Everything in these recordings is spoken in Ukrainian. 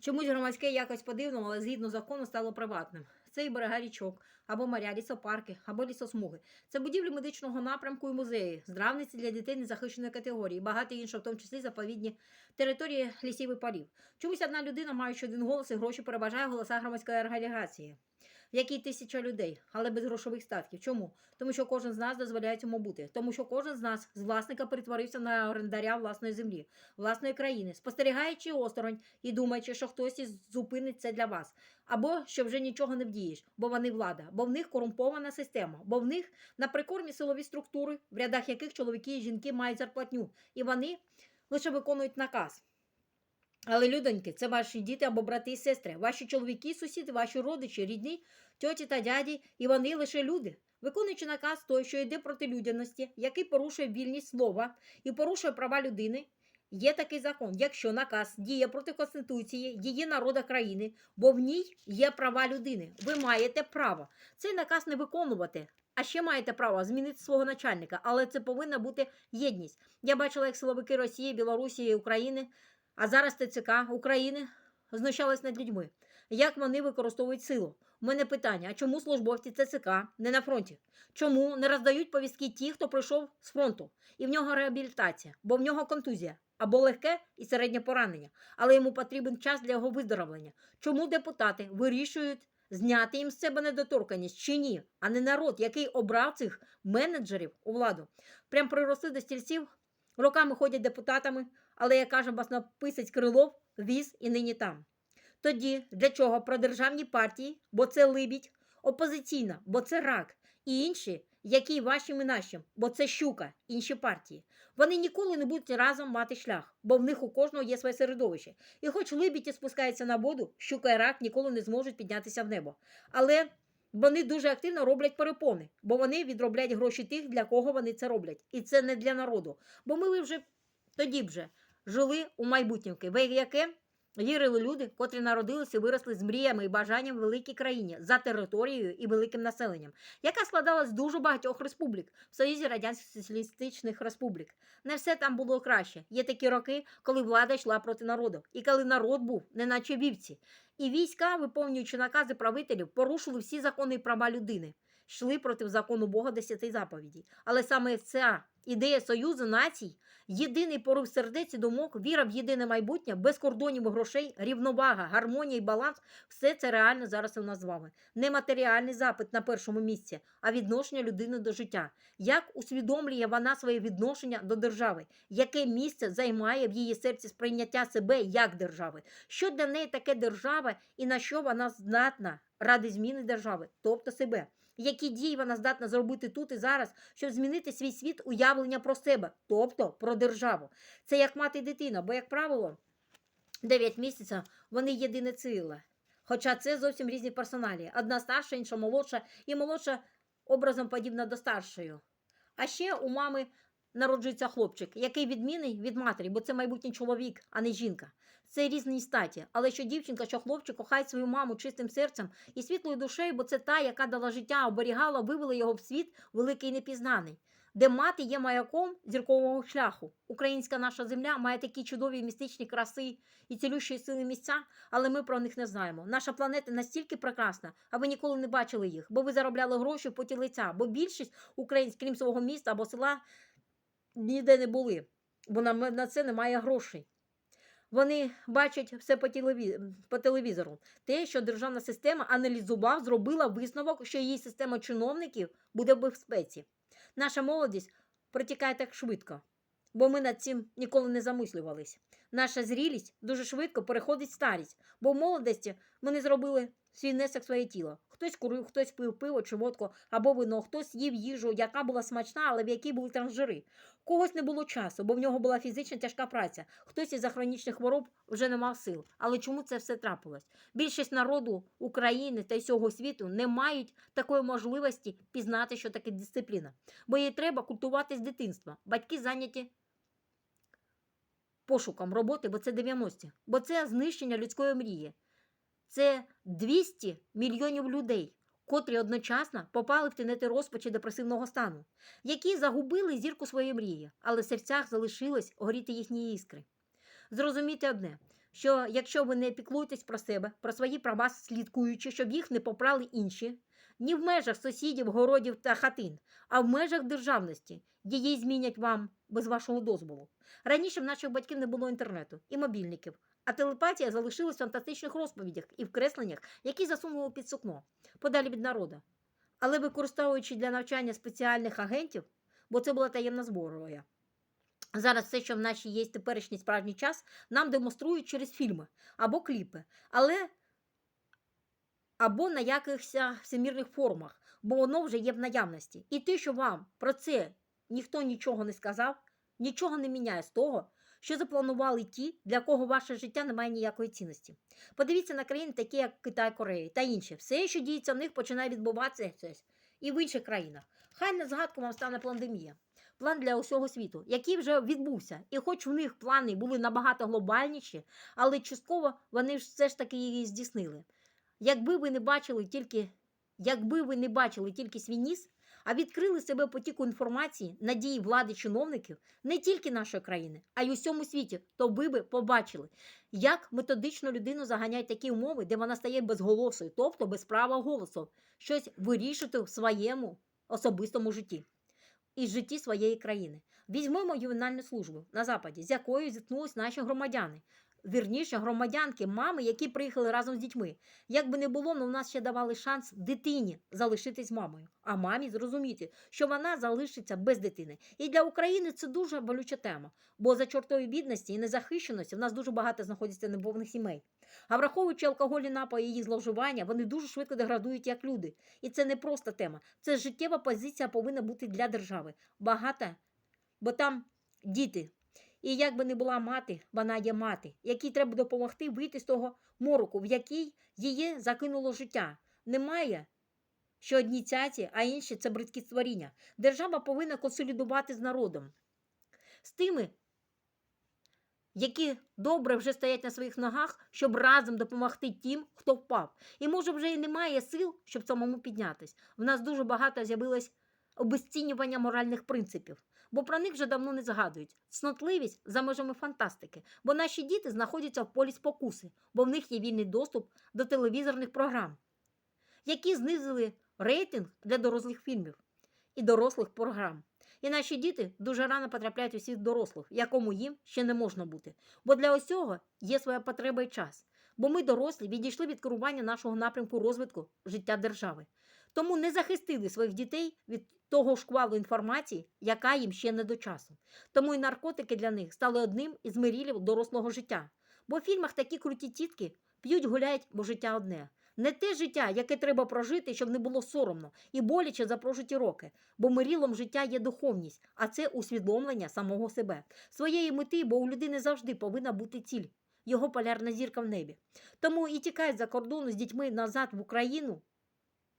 Чомусь громадське якось по-дивному, але згідно закону стало приватним. Це і берега річок, або моря, лісопарки, або лісосмуги. Це будівлі медичного напрямку і музеї, здравниці для дітей незахищеної категорії, багато іншого, в тому числі заповідні території лісів і парів. Чомусь одна людина, маючи один голос і гроші, переважає голоса громадської організації, в якій тисяча людей, але без грошових статків. Чому? Тому що кожен з нас дозволяє цьому бути. Тому що кожен з нас з власника перетворився на орендаря власної землі, власної країни, спостерігаючи осторонь і думаючи, що хтось із- зупинить це для вас. Або що вже нічого не вдієш, бо вони влада, бо в них корумпована система, бо в них на прикормі силові структури, в рядах яких чоловіки і жінки мають зарплатню, і вони лише виконують наказ. Але, людоньки, це ваші діти або брати і сестри, ваші чоловіки, сусіди, ваші родичі, рідні, тьоті та дяді, і вони лише люди. Виконуючи наказ той, що йде проти людяності, який порушує вільність слова і порушує права людини, є такий закон. Якщо наказ діє проти Конституції, її народа країни, бо в ній є права людини. Ви маєте право цей наказ не виконувати. А ще маєте право змінити свого начальника, але це повинна бути єдність. Я бачила, як силовики Росії, Білорусі і України, а зараз ТЦК України знущались над людьми. Як вони використовують силу? У мене питання: а чому службовці ТЦК не на фронті? Чому не роздають повістки ті, хто прийшов з фронту? І в нього реабілітація, бо в нього контузія або легке і середнє поранення, але йому потрібен час для його виздоровлення. Чому депутати вирішують зняти їм з себе недоторканність чи ні, а не народ, який обрав цих менеджерів у владу? Прям приросли до стільців, роками ходять депутатами, але як каже баснописець Крилов, віз і нині там. Тоді для чого про державні партії, бо це либідь, опозиційна, бо це рак, і інші, які вашим і нашим, бо це щука, інші партії. Вони ніколи не будуть разом мати шлях, бо в них у кожного є своє середовище. І хоч либідь і спускається на воду, щука і рак ніколи не зможуть піднятися в небо. Але вони дуже активно роблять перепони, бо вони відроблять гроші тих, для кого вони це роблять. І це не для народу. Бо ми вже тоді б же жили у майбутньому, в яке вірили люди, котрі народилися виросли з мріями і бажанням в великій країні за територією і великим населенням, яка складалась з дуже багатьох республік в Союзі Радянських Соціалістичних Республік. Не все там було краще. Є такі роки, коли влада йшла проти народу, і коли народ був, неначе вівці. І війська, виповнюючи накази правителів, порушили всі закони і права людини, йшли проти закону Бога десяти заповідей. Але саме ця ідея союзу націй, єдиний порив сердець і думок, віра в єдине майбутнє, без кордонів грошей, рівновага, гармонія і баланс все це реально зараз у нас з вами. Не матеріальний запит на першому місці, а відношення людини до життя. Як усвідомлює вона своє відношення до держави, яке місце займає в її серці сприйняття себе як держави? Що для неї таке держава і на що вона здатна ради зміни держави, тобто себе? Які дії вона здатна зробити тут і зараз, щоб змінити свій світ уявлення про себе, тобто про державу. Це як мати і дитина, бо, як правило, 9 місяців вони єдине ціле. Хоча це зовсім різні персоналі. Одна старша, інша молодша, і молодша образом подібна до старшої. А ще у мами народжується хлопчик, який відмінний від матері, бо це майбутній чоловік, а не жінка. Це різні статі. Але що дівчинка, що хлопчик кохають свою маму чистим серцем і світлою душею, бо це та, яка дала життя, оберігала, вивела його в світ великий і непізнаний, де мати є маяком зіркового шляху. Українська наша земля має такі чудові містичні краси і цілющі сили місця, але ми про них не знаємо. Наша планета настільки прекрасна, а ви ніколи не бачили їх, бо ви заробляли гроші поті лиця, бо більшість українців, крім свого міста або села, ніде не були, бо на, це немає грошей. Вони бачать все по, телеві... по телевізору. Те, що державна система аналізував, зробила висновок, що її система чиновників буде в безпеці. Наша молодість протікає так швидко, бо ми над цим ніколи не замислювались. Наша зрілість дуже швидко переходить в старість, бо в молодості ми не зробили свій внесок своє тіло. Хтось курив, хтось пив пиво чи водку або вино, хтось їв їжу, яка була смачна, але в якій були транжири. Когось не було часу, бо в нього була фізична тяжка праця. Хтось із-за хронічних хвороб вже не мав сил. Але чому це все трапилось? Більшість народу України та всього світу не мають такої можливості пізнати, що таке дисципліна. Бо їй треба культувати з дитинства. Батьки зайняті пошуком роботи, бо це 90-ті. Бо це знищення людської мрії. Це 200 мільйонів людей, котрі одночасно попали в тенети розпачі депресивного стану, які загубили зірку своєї мрії, але в серцях залишилось горіти їхні іскри. Зрозумійте одне: що якщо ви не піклуєтесь про себе, про свої права слідкуючи, щоб їх не попрали інші, ні в межах сусідів, городів та хатин, а в межах державності, її змінять вам без вашого дозволу. Раніше в наших батьків не було інтернету і мобільників, а телепатія залишилась в фантастичних розповідях і вкресленнях, які засунули під сукно, подалі від народу. Але використовуючи для навчання спеціальних агентів, бо це була таємна зброя. Зараз все, що в нашій є теперішній справжній час, нам демонструють через фільми або кліпи, але або на якихось всемірних форумах, бо воно вже є в наявності. І те, що вам про це ніхто нічого не сказав, нічого не міняє з того, що запланували ті, для кого ваше життя не має ніякої цінності. Подивіться на країни, такі як Китай, Корея та інші. Все, що діється в них, починає відбуватися і в інших країнах. Хай на згадку вам стане пандемія. План для усього світу, який вже відбувся. І хоч в них плани були набагато глобальніші, але частково вони ж все ж таки її здійснили. Якби ви не бачили тільки, якби ви не бачили тільки свій ніс, а відкрили себе потіку інформації, надії влади чиновників не тільки нашої країни, а й у всьому світі, то ви би побачили, як методично людину заганяють такі умови, де вона стає безголосою, тобто без права голосу, щось вирішити в своєму особистому житті і житті своєї країни. Візьмемо ювенальну службу на западі, з якою зіткнулись наші громадяни. Вірніше, громадянки, мами, які приїхали разом з дітьми. Як би не було, але у нас ще давали шанс дитині залишитись мамою, а мамі зрозуміти, що вона залишиться без дитини. І для України це дуже болюча тема, бо за чортою бідності і незахищеності в нас дуже багато знаходиться неповних сімей. А враховуючи алкогольні напої і її зловживання, вони дуже швидко деградують як люди. І це не просто тема. Це життєва позиція повинна бути для держави. Багата, бо там діти. І як би не була мати, вона є мати, якій треба допомогти вийти з того мороку, в який її закинуло життя. Немає, що одні цяці, а інші це бридкі створіння. Держава повинна консолідувати з народом, з тими, які добре вже стоять на своїх ногах, щоб разом допомогти тим, хто впав. І може вже і немає сил, щоб самому піднятись. В нас дуже багато з'явилось обезцінювання моральних принципів бо про них вже давно не згадують. Цнотливість за межами фантастики, бо наші діти знаходяться в полі спокуси, бо в них є вільний доступ до телевізорних програм, які знизили рейтинг для дорослих фільмів і дорослих програм. І наші діти дуже рано потрапляють у світ дорослих, якому їм ще не можна бути. Бо для усього є своя потреба і час. Бо ми, дорослі, відійшли від керування нашого напрямку розвитку життя держави. Тому не захистили своїх дітей від того шквалу інформації, яка їм ще не до часу. Тому і наркотики для них стали одним із мирілів дорослого життя. Бо в фільмах такі круті тітки п'ють, гуляють, бо життя одне. Не те життя, яке треба прожити, щоб не було соромно і боляче за прожиті роки, бо мирілом життя є духовність, а це усвідомлення самого себе, своєї мети, бо у людини завжди повинна бути ціль, його полярна зірка в небі. Тому і тікають за кордону з дітьми назад в Україну,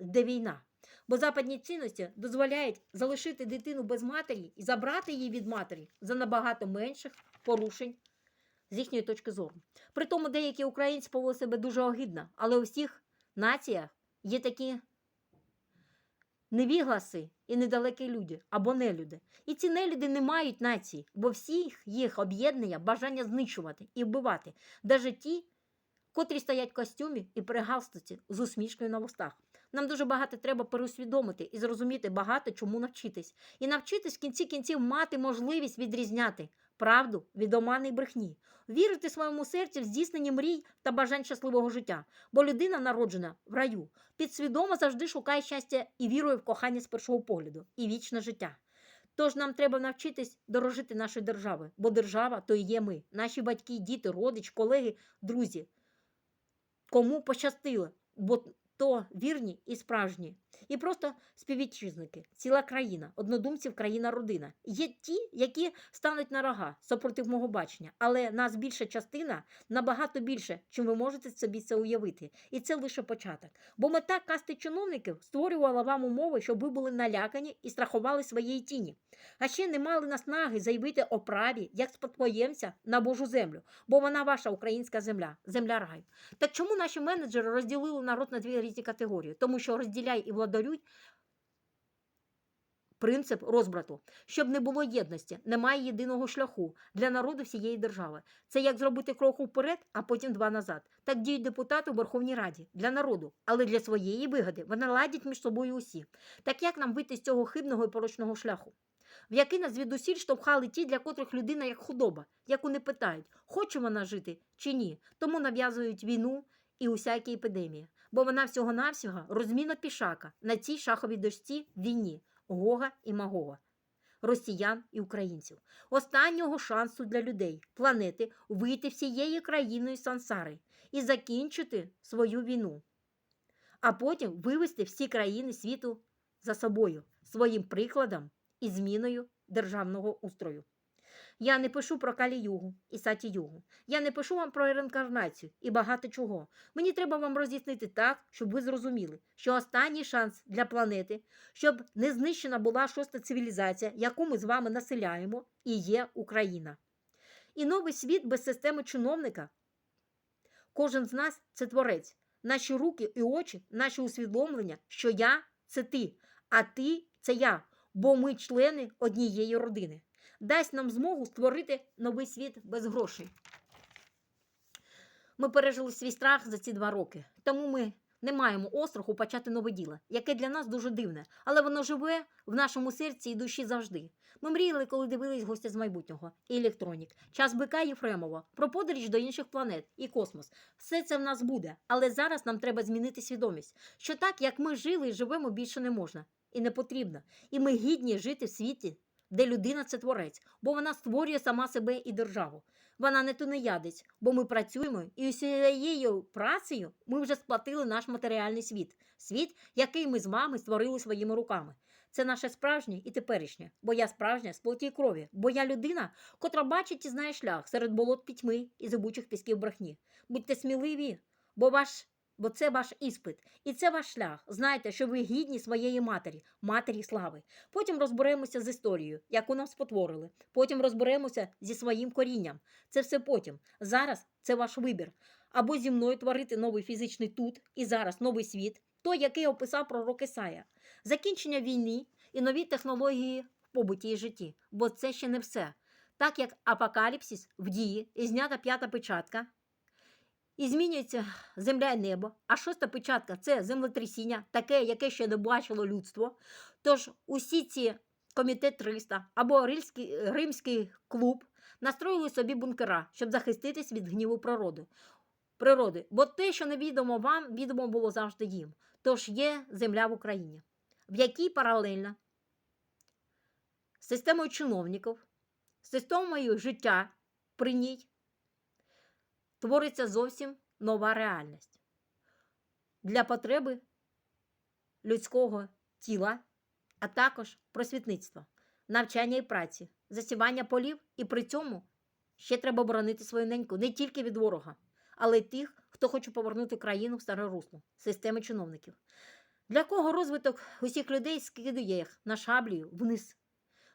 де війна. Бо западні цінності дозволяють залишити дитину без матері і забрати її від матері за набагато менших порушень з їхньої точки зору. При тому деякі українці повели себе дуже огидно, але у всіх націях є такі невігласи і недалекі люди або нелюди. І ці нелюди не мають нації, бо всіх їх об'єднання бажання знищувати і вбивати, навіть ті, котрі стоять в костюмі і при галстуці з усмішкою на вустах. Нам дуже багато треба переусвідомити і зрозуміти багато чому навчитись. І навчитись в кінці кінців мати можливість відрізняти правду від омани й брехні, вірити своєму серцю в здійсненні мрій та бажань щасливого життя. Бо людина, народжена в раю, підсвідомо завжди шукає щастя і вірує в кохання з першого погляду і вічне життя. Тож нам треба навчитись дорожити нашою державою, бо держава то і є ми, наші батьки, діти, родич, колеги, друзі. Кому пощастило, бо то вірні і справжні, і просто співвітчизники, ціла країна, однодумців, країна, родина. Є ті, які стануть на рога супротив мого бачення, але нас більша частина набагато більше, чим ви можете собі це уявити. І це лише початок. Бо мета касти чиновників створювала вам умови, щоб ви були налякані і страхували своєї тіні. А ще не мали наснаги заявити о праві як спадкоємця на Божу землю, бо вона ваша українська земля, земля раю. Так чому наші менеджери розділили народ на дві різні категорії? Тому що розділяй і владарюй принцип розбрату. Щоб не було єдності, немає єдиного шляху для народу всієї держави. Це як зробити крок вперед, а потім два назад. Так діють депутати у Верховній Раді для народу, але для своєї вигоди вони ладять між собою усі. Так як нам вийти з цього хибного і порочного шляху? В який нас звідусіль штовхали ті, для котрих людина як худоба, яку не питають, хоче вона жити чи ні. Тому нав'язують війну і усякі епідемії. Бо вона всього-навсього розміна пішака на цій шаховій дошці війні Гога і Магога, росіян і українців. Останнього шансу для людей, планети вийти всією країною сансари і закінчити свою війну, а потім вивести всі країни світу за собою своїм прикладом і зміною державного устрою. Я не пишу про Калі-Югу і Саті-Югу. Я не пишу вам про реінкарнацію і багато чого. Мені треба вам роз'яснити так, щоб ви зрозуміли, що останній шанс для планети, щоб не знищена була шоста цивілізація, яку ми з вами населяємо, і є Україна. І новий світ без системи чиновника. Кожен з нас це творець. Наші руки і очі, наші усвідомлення, що я це ти, а ти це я, бо ми члени однієї родини дасть нам змогу створити новий світ без грошей. Ми пережили свій страх за ці два роки, тому ми не маємо остраху почати нове діло, яке для нас дуже дивне, але воно живе в нашому серці і душі завжди. Ми мріяли, коли дивились гостя з майбутнього і електронік, час бика Єфремова, про подорож до інших планет і космос. Все це в нас буде, але зараз нам треба змінити свідомість, що так, як ми жили і живемо, більше не можна і не потрібно. І ми гідні жити в світі, де людина це творець, бо вона створює сама себе і державу. Вона не тунеядець, бо ми працюємо і усією працею ми вже сплатили наш матеріальний світ, світ, який ми з вами створили своїми руками. Це наше справжнє і теперішнє, бо я справжня з плоті крові, бо я людина, котра бачить і знає шлях серед болот пітьми і зибучих пісків брехні. Будьте сміливі, бо ваш Бо це ваш іспит, і це ваш шлях. Знайте, що ви гідні своєї матері, матері слави. Потім розберемося з історією, яку нам спотворили. Потім розберемося зі своїм корінням. Це все потім. Зараз це ваш вибір. Або зі мною творити новий фізичний тут і зараз новий світ, той, який описав пророк Ісая. Закінчення війни і нові технології в побуті і житті. Бо це ще не все. Так як апокаліпсис в дії і знята п'ята печатка. І змінюється земля і небо. А шоста печатка це землетрясіння, таке, яке ще не бачило людство. Тож усі ці комітет 300 або Рильський, Римський клуб настроїли собі бункера, щоб захиститись від гніву природи. природи. Бо те, що невідомо вам, відомо було завжди їм. Тож є земля в Україні, в якій паралельно з системою чиновників, системою життя при ній твориться зовсім нова реальність. Для потреби людського тіла, а також просвітництва, навчання і праці, засівання полів, і при цьому ще треба боронити свою неньку не тільки від ворога, але й тих, хто хоче повернути країну в старе русло, системи чиновників. Для кого розвиток усіх людей скидує їх на шаблію вниз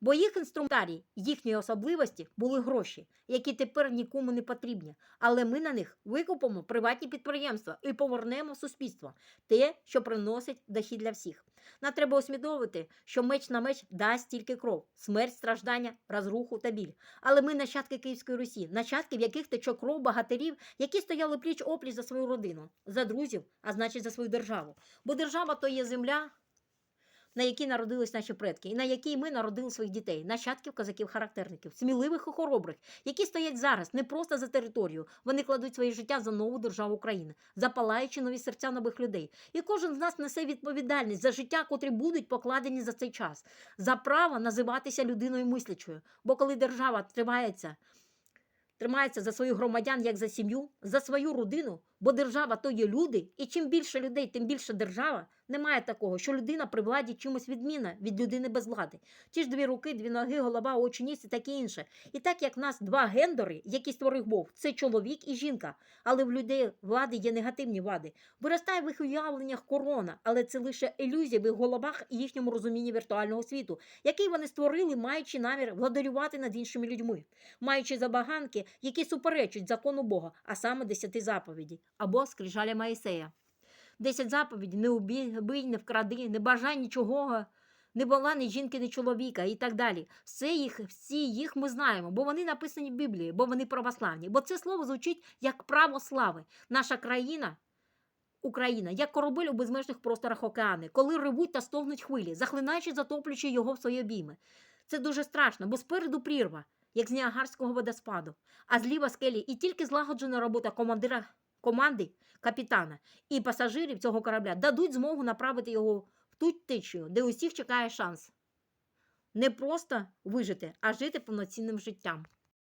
Бо їх інструментарій, їхні особливості були гроші, які тепер нікому не потрібні. Але ми на них викупимо приватні підприємства і повернемо суспільство те, що приносить дохід для всіх. Нам треба усвідомити, що меч на меч дасть тільки кров, смерть, страждання, розруху та біль. Але ми нащадки Київської Русі, нащадки, в яких тече кров багатирів, які стояли пліч опліч за свою родину, за друзів, а значить за свою державу. Бо держава то є земля на якій народились наші предки, і на якій ми народили своїх дітей, нащадків, козаків-характерників, сміливих і хоробрих, які стоять зараз не просто за територію, вони кладуть своє життя за нову державу України, запалаючи нові серця нових людей. І кожен з нас несе відповідальність за життя, котрі будуть покладені за цей час, за право називатися людиною мислячою. Бо коли держава тримається, тримається за своїх громадян як за сім'ю, за свою родину, бо держава то є люди, і чим більше людей, тим більше держава. Немає такого, що людина при владі чимось відміна від людини без влади. Ті ж дві руки, дві ноги, голова, очі, ніс і таке інше. І так як в нас два гендери, які створив Бог, це чоловік і жінка. Але в людей влади є негативні влади. Виростає в їх уявленнях корона, але це лише ілюзія в їх головах і їхньому розумінні віртуального світу, який вони створили, маючи намір владарювати над іншими людьми, маючи забаганки, які суперечать закону Бога, а саме десяти заповіді або скрижаля Моїсея. Десять заповідей не убій, не вкради, не бажай нічого не була ні жінки, ні чоловіка і так далі. Все їх, всі їх ми знаємо, бо вони написані в Біблії, бо вони православні. Бо це слово звучить як право слави. Наша країна. Україна, як корабель у безмежних просторах океани, коли ревуть та стогнуть хвилі, захлинаючи, затоплюючи його в свої обійми. Це дуже страшно, бо спереду прірва, як з Ніагарського водоспаду, а зліва скелі і тільки злагоджена робота командира команди, капітана і пасажирів цього корабля дадуть змогу направити його в ту течію, де усіх чекає шанс. Не просто вижити, а жити повноцінним життям.